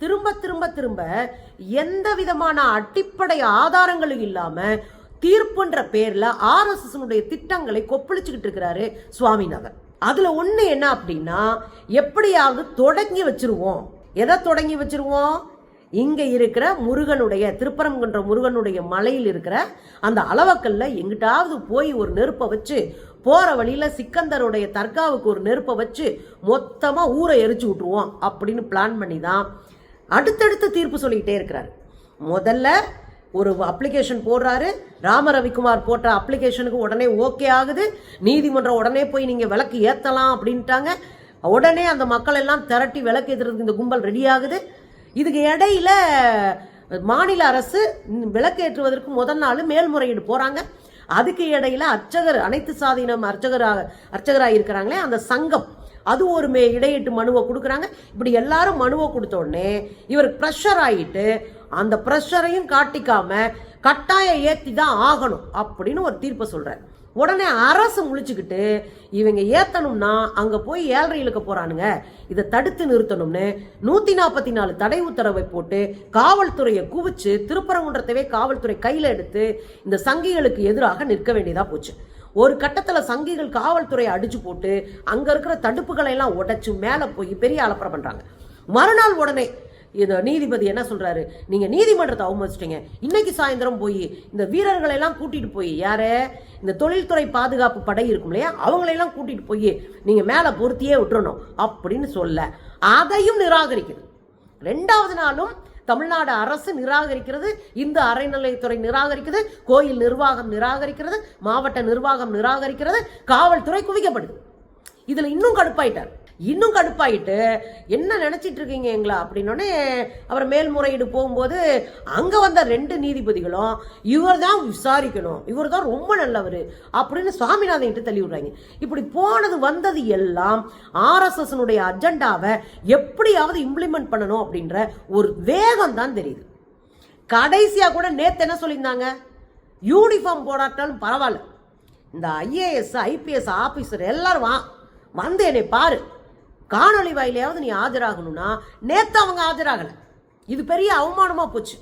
திரும்ப திரும்ப திரும்ப எந்த விதமான அடிப்படை ஆதாரங்களும் இல்லாம தீர்ப்புன்ற பேர்ல ஆர்எஸ்எஸ்னுடைய திட்டங்களை கொப்பளிச்சுக்கிட்டு இருக்கிறாரு சுவாமிநாதன் அதுல ஒண்ணு என்ன அப்படின்னா எப்படியாவது தொடங்கி வச்சிருவோம். எதை தொடங்கி வச்சிருவோம்? இங்க இருக்கிற முருகனுடைய திருப்பரங்குன்ற முருகனுடைய மலையில் இருக்கிற அந்த அளவக்கல்ல எங்கிட்டாவது போய் ஒரு நெருப்பை வச்சு போற வழியில சிக்கந்தருடைய தர்காவுக்கு ஒரு நெருப்பை வச்சு மொத்தமா ஊரை எரிச்சு விட்டுருவோம் அப்படின்னு பிளான் பண்ணி தான் அடுத்தடுத்து தீர்ப்பு சொல்லிக்கிட்டே இருக்கிறாரு. முதல்ல ஒரு அப்ளிகேஷன் போடுறாரு. ராம ரவிக்குமார் போட்ட அப்ளிகேஷனுக்கு உடனே ஓகே ஆகுது. நீதிமன்றம் உடனே போய் நீங்கள் விளக்கு ஏற்றலாம் அப்படின்ட்டாங்க. உடனே அந்த மக்கள் எல்லாம் திரட்டி விளக்கு ஏத்துறதுக்கு இந்த கும்பல் ரெடி ஆகுது. இதுக்கு இடையில மாநில அரசு விளக்கு ஏற்றுவதற்கு முதல் நாள் மேல்முறையீடு போகிறாங்க அதுக்கு இடையில அர்ச்சகர் அனைத்து சாதீனம் அர்ச்சகராக அர்ச்சகராக இருக்கிறாங்களே அந்த சங்கம் அது ஒரு மே இடையீட்டு மனுவை கொடுக்குறாங்க. இப்படி எல்லாரும் மனுவை கொடுத்த உடனே இவர் ப்ரெஷர் ஆகிட்டு அந்த ப்ரெஷரையும் காட்டிக்காம கட்டாயம் ஏற்றி தான் ஆகணும் அப்படின்னு ஒரு தீர்ப்பை சொல்கிறார் உடனே அரசு முழிச்சுக்கிட்டு இவங்க ஏத்தணும்னா அங்கே போய் ஏழரை இழுக்க போகிறானுங்க இதை தடுத்து நிறுத்தணும்னு நூற்றி நாற்பத்தி நாலு தடை உத்தரவை போட்டு காவல்துறையை குவிச்சு திருப்பரங்குன்றத்தவே காவல்துறை கையில் எடுத்து இந்த சங்கிகளுக்கு எதிராக நிற்க வேண்டியதாக போச்சு. ஒரு கட்டத்தில் சங்கிகள் காவல்துறையை அடிச்சு போட்டு அங்கே இருக்கிற தடுப்புகளை எல்லாம் உடைச்சு மேலே போய் பெரிய அலப்பறை பண்ணுறாங்க மறுநாள் உடனே இது நீதிபதி என்ன சொல்கிறாரு நீங்கள் நீதிமன்றத்தை அவமதிச்சிட்டீங்க. இன்னைக்கு சாயந்தரம் போய் இந்த வீரர்களை எல்லாம் கூட்டிகிட்டு போய் யாரே? இந்த தொழில்துறை பாதுகாப்பு படை இருக்கும் இல்லையா? அவங்களையெல்லாம் கூட்டிகிட்டு போய் நீங்கள் மேலே பொருத்தியே விட்டுறணும் அப்படின்னு சொல்ல. அதையும் நிராகரிக்குது. ரெண்டாவது நாளும் தமிழ்நாடு அரசு நிராகரிக்கிறது இந்த அறநிலையத்துறை நிராகரிக்கிறது கோயில் நிர்வாகம் நிராகரிக்கிறது மாவட்ட நிர்வாகம் நிராகரிக்கிறது காவல்துறை குவிக்கப்படுது. இதில் இன்னும் கடுப்பாயிட்டார். இன்னும் கடுப்பாயிட்டு என்ன நினச்சிட்டு இருக்கீங்க எங்களா? அப்படின்னோடனே அவர் மேல்முறையீடு போகும்போது அங்கே வந்த ரெண்டு நீதிபதிகளும் இவர் தான் விசாரிக்கணும். இவர் தான் ரொம்ப நல்லவர். அப்படின்னு சுவாமிநாதன் கிட்ட தள்ளி விடுறாங்க. இப்படி போனது வந்தது எல்லாம் ஆர்எஸ்எஸ்னுடைய அஜெண்டாவை எப்படியாவது இம்ப்ளிமெண்ட் பண்ணணும் அப்படின்ற ஒரு வேகம் தான் தெரியுது. கடைசியாக கூட நேற்று என்ன சொல்லியிருந்தாங்க? யூனிஃபார்ம் போடாட்டாலும் பரவாயில்ல. இந்த ஐஏஎஸ் ஐபிஎஸ் ஆஃபீஸர் எல்லாரும் வா வந்து என்னை பாரு. காணொளி வாயிலையாவது நீ ஆஜராகணும்னா நேற்று அவங்க ஆஜராகலை. இது பெரிய அவமானமாக போச்சு.